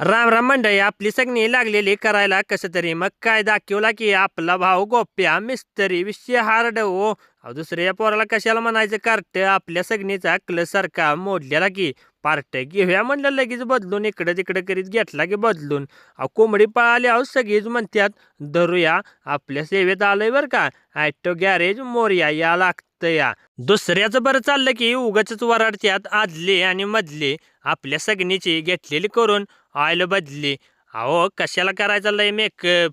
राम राम मंडळी आपली सगळी लागलेली करायला कसं तरी. मग काय दाखवला की आपला भाऊ गोप्या मिस्त्री विषय हार्ड हो. दुसऱ्या पोराला कशाला म्हणायचं कार्ट? आपल्या सगळीचा क्लसारखा मोडलेला की. पार्ट घेऊया म्हणलं लगेच बदलून इकडं तिकडं करीत घेतला की बदलून. अहो कोंबडी पळाली अहो सगळीच म्हणतात धरूया आपल्या सेवेत आलोय बरं का. ॲटो गॅरेज मोर्या या लागतं या. दुसऱ्याचं बरं चाललं की उगाच वराडत्यात आदले आणि मधले. आपल्या सगळीची घेतलेली करून ऑइल बदली. अहो कशाला करायचा लय मेकअप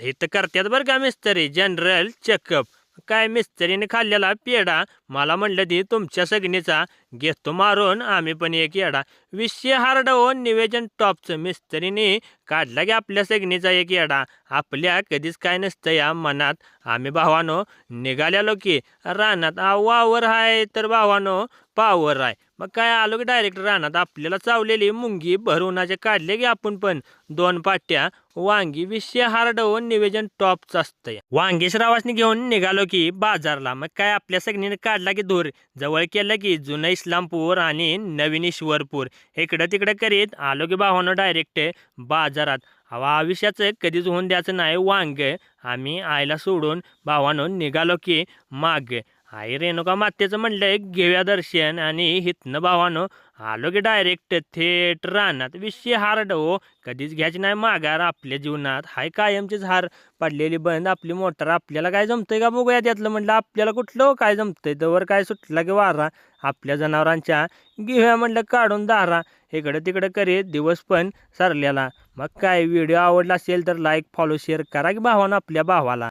हे तर करतात बरं का मिस्त्री जनरल चेकअप काय मिस्त्रीने खाल्लेला पेढा? मला म्हणलं ती तुमच्या सगणीचा घेतो मारून आम्ही पण एक येडा. विषय हार्ड हो निवेदन टॉपचं मिस्त्रीने काढला की आपल्या सगणीचा एक येडा. आपल्या कधीच काय नसतं या मनात. आम्ही भावानो निघालेलो की रानात. आ, वावर आहे तर भावानो पावर आहे. मग काय आलो की डायरेक्ट रानात आपल्याला चावलेली मुंगी भरवण्याचे काढले की आपण पण. दोन पाट्या वांगी विषय हारडवून निवेदन टॉपचं असतं वांगी श्रावासनी घेऊन निघालो की बाजारला. मग काय आपल्या सगळीने काढला की धूर. जवळ केलं की जुनं इस्लामपूर आणि नवीन ईश्वरपूर. इकडं तिकडं करीत आलो की भावानं डायरेक्ट बाजारात. हवा आयुष्याचं कधीच होऊन द्यायचं नाही. वांग आम्ही आईला सोडून भावानं निघालो की माग. आई रेणुका मातेचं म्हणलं घेऊया दर्शन. आणि हितनं भावानं आलो की डायरेक्ट थेट रानात. विषय हार्ड हो कधीच घ्यायची नाही माघार आपल्या जीवनात. हाय कायमचीच हार पडलेली बंद आपली मोटर आपल्याला काय जमतंय का बघूया त्यातलं म्हटलं आपल्याला कुठलं हो काय जमतंय? तवर काय सुटला की वारा? आपल्या जनावरांच्या घेऊया म्हटलं काढून दारा. इकडं तिकडं करीत दिवस पण सरलेला मग काय व्हिडिओ आवडला असेल तर लाईक फॉलो शेअर करा की भावानं आपल्या भावाला.